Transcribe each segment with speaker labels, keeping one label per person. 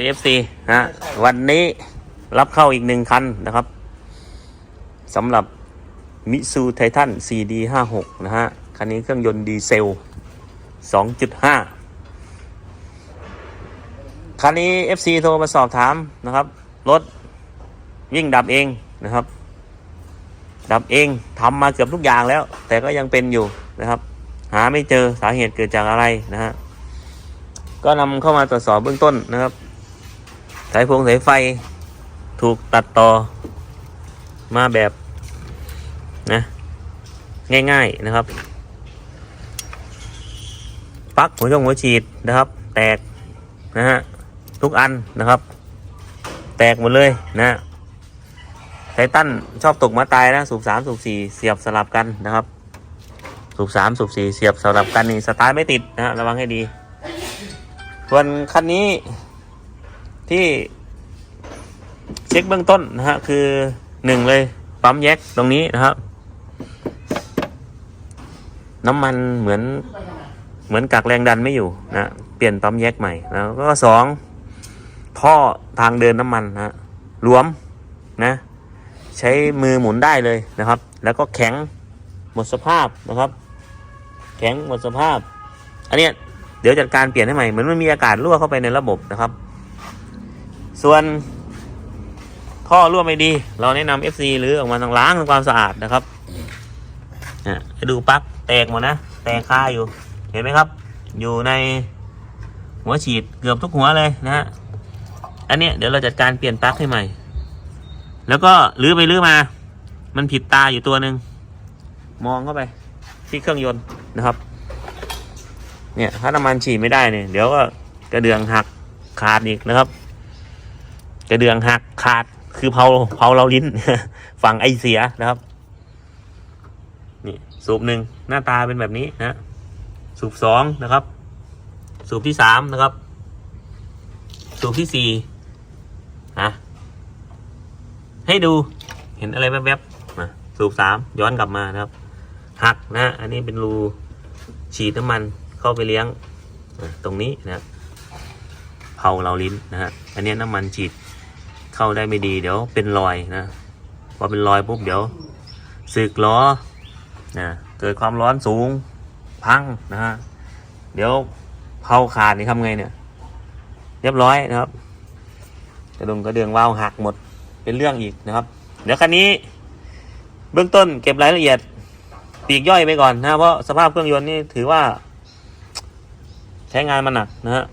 Speaker 1: ดีเอฟซีฮะวันนี้รับเข้าอีกหนึ่งคันนะครับสำหรับมิซูไททัน CD 5 6 นะฮะ คันนี้เครื่องยนต์ดีเซล 2.5 คันนี้ FC โทรมาสอบถามนะครับ รถวิ่งดับเองนะครับ ดับเองทำมาเกือบทุกอย่างแล้ว แต่ก็ยังเป็นอยู่นะครับ หาไม่เจอสาเหตุเกิดจากอะไรนะฮะ ก็นำเข้ามาตรวจสอบเบื้องต้นนะครับ สายพวงสายไฟถูกตัดต่อมาแบบนะง่าย ๆนะครับปลั๊กหัวชงหัวฉีดนะครับ แตกนะฮะทุกอันนะครับ แตกหมดเลยนะไททันชอบตกมาตายนะสูบสามสูบสี่เสียบสลับกันนะครับ สูบสามสูบสี่เสียบสลับกันนี่สตาร์ทไม่ติดนะฮะระวังให้ดี ส่วนคันนี้ ที่เช็คเบื้องต้นนะฮะคือหนึ่งเลยปั๊มแยกตรงนี้นะครับ น้ำมันเหมือนเหมือนกักแรงดันไม่อยู่นะเปลี่ยนปั๊มแยกใหม่แล้วก็สองท่อทางเดินน้ำมันนะฮะหลวมนะ ใช้มือหมุนได้เลยนะครับ แล้วก็แข็งหมดสภาพนะครับ แข็งหมดสภาพ อันเนี้ยเดี๋ยวจัดการเปลี่ยนให้ใหม่เหมือนมันมีอากาศรั่วเข้าไปในระบบนะครับ ส่วนท่อรั่วไม่ดี เราแนะนำ FC หรือออกมาทางล้างทำความสะอาดนะครับนะให้ดูปั๊กแตกหมดนะ แตกคาอยู่ เห็นไหมครับ อยู่ในหัวฉีดเกือบทุกหัวเลยนะฮะอันนี้เดี๋ยวเราจัดการเปลี่ยนปลั๊กให้ใหม่ แล้วก็ลื้อไปลื้อมา มันผิดตาอยู่ตัวหนึ่งมองเข้าไป ที่เครื่องยนต์นะครับ เนี่ยถ้าน้ำมันฉีดไม่ได้เนี่ย เดี๋ยวก็กระเดื่องหักขาดอีกนะครับ กระเดืองหักขาดคือเผาเผาเราลิ้น ฝั่งไอเสียนะครับ นี่สูบหนึ่งหน้าตาเป็นแบบนี้นะสูบสองนะครับ สูบที่สามนะครับ สูบที่สี่นะให้ดูเห็นอะไรแวบๆมาสูบสามย้อนกลับมานะครับหักนะ อันนี้เป็นรูฉีดน้ำมันเข้าไปเลี้ยง ตรงนี้นะเผาเราลิ้นนะฮะอันนี้น้ำมันฉีด เข้าได้ไม่ดีเดี๋ยวเป็นรอยนะพอเป็นรอยปุ๊บเดี๋ยวสึกล้อนะเกิดความร้อนสูงพังนะฮะเดี๋ยวเผาขาดนี่ทำไงเนี่ย เรียบร้อยนะครับ กระดุงกระเดืองวาวหักหมดเป็นเรื่องอีกนะครับ เดี๋ยวคันนี้ เบื้องต้นเก็บรายละเอียดปีกย่อยไปก่อนนะเพราะสภาพเครื่องยนต์นี่ถือว่า ใช้งานมันหนักนะฮะ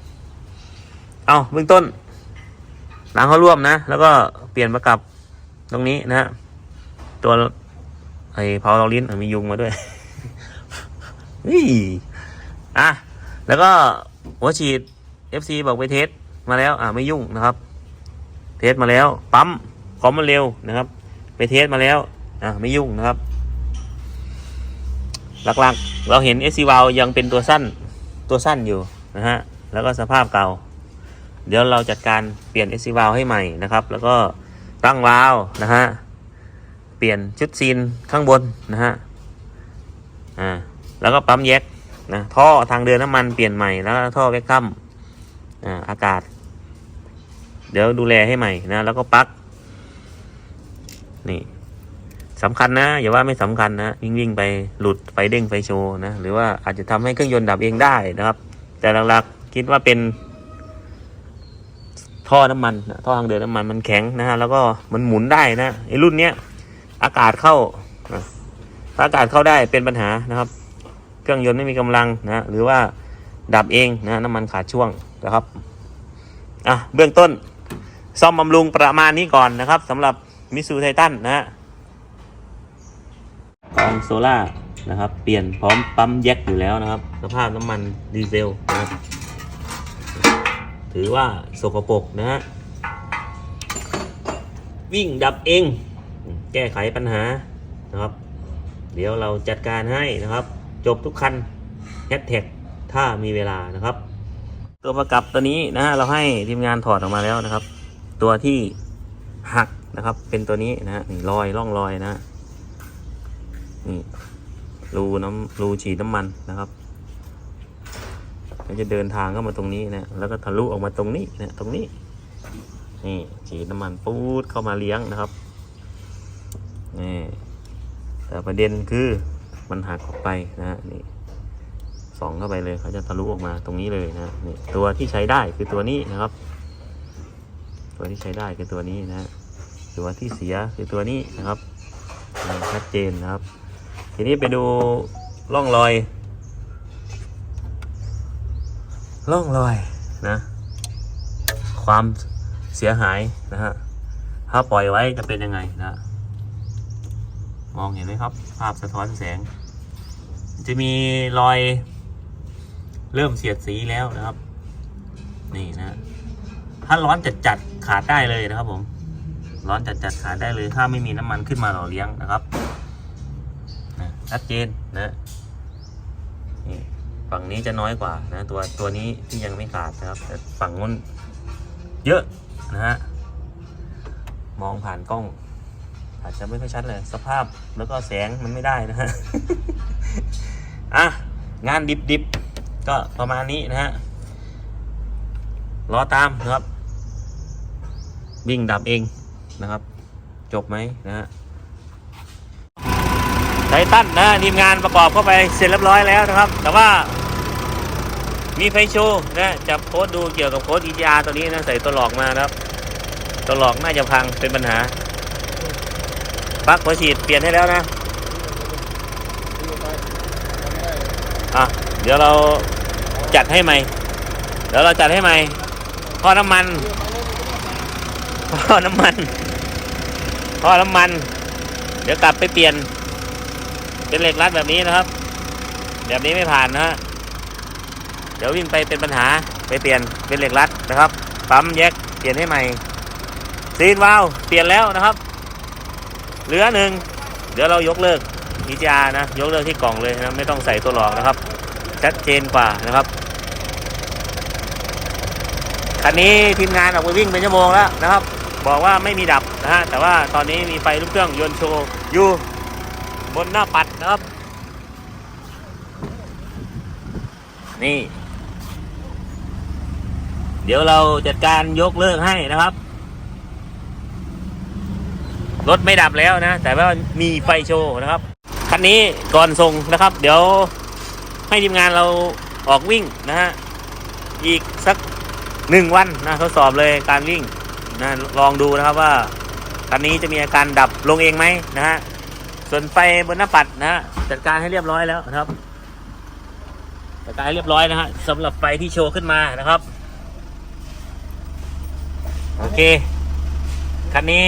Speaker 1: เอาเบื้องต้น หลังเขาร่วมนะ แล้วก็เปลี่ยนประกับตรงนี้นะฮะตัวไอ้เผาเราลิ้นมียุงมาด้วยนี่อะแล้วก็หัวฉีด FC บอกไปเทสมาแล้ว อะไม่ยุ่งนะครับ เทสมาแล้ว ปั๊มความมันเร็วนะครับ ไปเทสมาแล้ว อะไม่ยุ่งนะครับ หลักๆ เราเห็น s อ v a l ยังเป็นตัวสั้นตัวสั้นอยู่นะฮะ แล้วก็สภาพเก่า เดี๋ยวเราจัดการเปลี่ยน s อ v a l ให้ใหม่นะครับ แล้วก็ตั้งวาล์วนะฮะ เปลี่ยนชุดซีนข้างบนนะฮะ อ่า แล้วก็ปั๊มแยกนะ ท่อทางเดินน้ำมันเปลี่ยนใหม่ แล้วท่อแวคคัมอ่า อากาศ เดี๋ยวดูแลให้ใหม่นะ แล้วก็ปลั๊ก นี่สำคัญนะ อย่าว่าไม่สำคัญนะวิ่งวิ่งไปหลุดไฟเด้งไฟโชว์นะ หรือว่าอาจจะทำให้เครื่องยนต์ดับเองได้นะครับ แต่หลักๆคิดว่าเป็น ท่อน้ำมันท่อทางเดินน้ำมันมันแข็งนะฮะแล้วก็มันหมุนได้นะไอ้รุ่นเนี้ยอากาศเข้าถ้าอากาศเข้าได้เป็นปัญหานะครับ เครื่องยนต์ไม่มีกำลังนะหรือว่าดับเองนะน้ำมันขาดช่วงนะครับอะเบื้องต้น ซ่อมบำรุงประมาณนี้ก่อนนะครับสำหรับมิสูไททันนะฮะกองโซล่านะครับ เปลี่ยนพร้อมปั๊มแยกอยู่แล้วนะครับ สภาพน้ำมันดีเซลนะครับ ถือว่าสกปรกนะฮะวิ่งดับเอง แก้ไขปัญหานะครับ เดี๋ยวเราจัดการให้นะครับ จบทุกคันแฮชแท็กถ้ามีเวลานะครับ ตัวประกับตัวนี้นะฮะเราให้ทีมงานถอดออกมาแล้วนะครับ ตัวที่หักนะครับ เป็นตัวนี้นะฮะนี่รอยร่องรอยนะฮะนี่รูน้ำรูฉีดน้ำมันนะครับ ก็จะเดินทางเข้ามาตรงนี้นะแล้วก็ทะลุออกมาตรงนี้นะตรงนี้ นี่ฉีดน้ำมันปูดเข้ามาเลี้ยงนะครับนี่แต่ประเด็นคือมันหักออกไปนะนี่ส่องเข้าไปเลยเขาจะทะลุออกมาตรงนี้เลยนะนี่ตัวที่ใช้ได้คือตัวนี้นะครับ ตัวที่ใช้ได้คือตัวนี้นะตัวที่เสียคือตัวนี้นะครับชัดเจนนะครับ ทีนี้ไปดูร่องรอย ร่องรอยนะ ความเสียหายนะฮะถ้าปล่อยไว้จะเป็นยังไงนะ มองเห็นไหมครับ ภาพสะท้อนแสง จะมีรอย เริ่มเสียดสีแล้วนะครับ นี่นะ ถ้าร้อนจัดจัดขาดได้เลยนะครับ ผม ร้อนจัดจัดขาดได้เลย ถ้าไม่มีน้ำมันขึ้นมาหล่อเลี้ยงนะครับนะชัดเจนนะนี่ ฝั่งนี้จะน้อยกว่านะตัวตัวนี้ที่ยังไม่ขาดนะครับ แต่ฝั่งนู้นเยอะนะฮะมองผ่านกล้อง อาจจะไม่ค่อยชัดเลย สภาพแล้วก็แสงมันไม่ได้นะฮะอะงานดิบๆก็ประมาณนี้นะฮะรอตามนะครับ วิ่งดับเองนะครับ จบไหมนะฮะ ไททันนะทีมงานประกอบเข้าไปเสร็จเรียบร้อยแล้วนะครับ แต่ว่า มีไฟโชว์นะจับโค้ดดูเกี่ยวกับโค้ด EGR ตัวนี้นะใส่ตัวหลอกมาครับ ตัวหลอกน่าจะพังเป็นปัญหาปลั๊กหัวฉีดเปลี่ยนให้แล้วนะอะเดี๋ยวเราจัดให้ใหม่ เดี๋ยวเราจัดให้ใหม่ท่อน้ำมันท่อน้ำมันท่อน้ำมัน เดี๋ยวกลับไปเปลี่ยน เป็นเหล็กรัดแบบนี้นะครับ แบบนี้ไม่ผ่านนะฮะเดี๋ยววิ่งไปเป็นปัญหาไปเปลี่ยนเป็นเหล็กรัดนะครับปั๊มแยกเปลี่ยนให้ใหม่ซีนวาล์วเปลี่ยนแล้วนะครับ เหลือหนึ่งเดี๋ยวเรายกเลิกอีจานะยกเลิกที่กล่องเลยนะไม่ต้องใส่ตัวหลอกนะครับ ชัดเจนกว่านะครับคันนี้ทีมงานออกไปวิ่งเป็นชั่วโมงแล้วนะครับ บอกว่าไม่มีดับนะฮะแต่ว่าตอนนี้มีไฟลูกเครื่องยนต์โชว์อยู่ บนหน้าปัดนะครับ นี่ เดี๋ยวเราจัดการยกเลิกให้นะครับ รถไม่ดับแล้วนะ แต่ว่ามีไฟโชว์นะครับ คันนี้ก่อนส่งนะครับ เดี๋ยวให้ทีมงานเราออกวิ่งนะฮะ อีกสักหนึ่งวันนะทดสอบเลยการวิ่งนะลองดูนะครับว่าคันนี้จะมีอาการดับลงเองไหมนะฮะ ส่วนไฟบนหน้าปัดนะฮะจัดการให้เรียบร้อยแล้วนะครับจัดการให้เรียบร้อยนะฮะสำหรับไฟที่โชว์ขึ้นมานะครับ โอเคคันนี้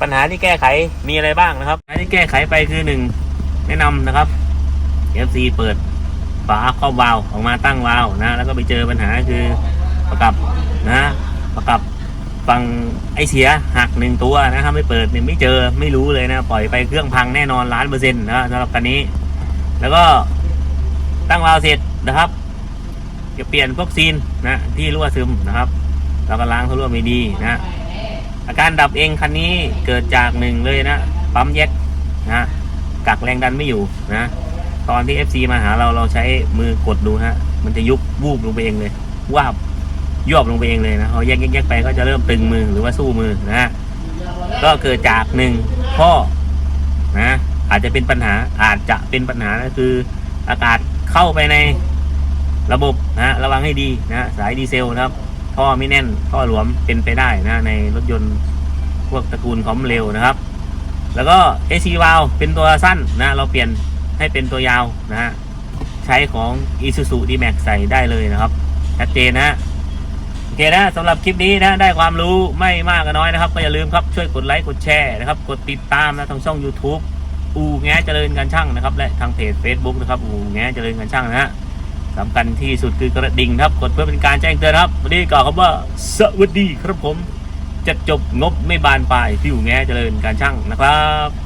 Speaker 1: ปัญหาที่แก้ไขมีอะไรบ้างนะครับปัญหาที่แก้ไขไปคือหนึ่งแนะนำนะครับ FC เปิดฝาครอบวาล์วออกมาตั้งวาล์วนะ แล้วก็ไปเจอปัญหาคือประกับนะประกับ ฟังไอเสียหักหนึ่งตัวนะครับไม่เปิดเนี่ยไม่เจอไม่รู้เลยนะปล่อยไปเครื่องพังแน่นอนล้านเปอร์เซ็นต์นะสำหรับคันนี้ แล้วก็ตั้งวาล์วเสร็จนะครับจะเปลี่ยนพวกซีนนะที่รั่วซึมนะครับเราก็ล้างเขารั่วไม่ดีนะอาการดับเองคันนี้เกิดจากหนึ่งเลยนะปั๊มแยกนะกักแรงดันไม่อยู่นะตอนที่ FC มาหาเราเราใช้มือกดดูฮะมันจะยุบวูบลงไปเองเลยว่า ยวบลงไปเองเลยนะพอแยกแยกแยกไปก็จะเริ่มตึงมือหรือว่าสู้มือนะก็เกิดจากหนึ่งข้อนะอาจจะเป็นปัญหาอาจจะเป็นปัญหาก็คืออากาศเข้าไปในระบบนะระวังให้ดีนะสายดีเซลนะครับท่อไม่แน่นท่อหลวมเป็นไปได้นะในรถยนต์พวกตระกูลคอมเร็วนะครับ แล้วก็ AC valve เป็นตัวสั้นนะเราเปลี่ยนให้เป็นตัวยาวนะฮะใช้ของ Isuzu D-Max ใส่ได้เลยนะครับชัดเจนนะ โอเคนะสำหรับคลิปนี้นะได้ความรู้ไม่มากก็น้อยนะครับ ก็อย่าลืมครับช่วยกดไลค์กดแชร์นะครับ กดติดตามนะทางช่อง YouTube อูแง้เจริญการช่างนะครับ และทางเพจ Facebook นะครับอูแง้เจริญการช่างนะฮะสำคัญที่สุดคือกระดิ่งครับ กดเพื่อเป็นการแจ้งเตือนครับวันนี้กล่าวคำว่าสวัสดีครับผมจะจบงบไม่บานปลายที่อูแง้เจริญการช่างนะครับ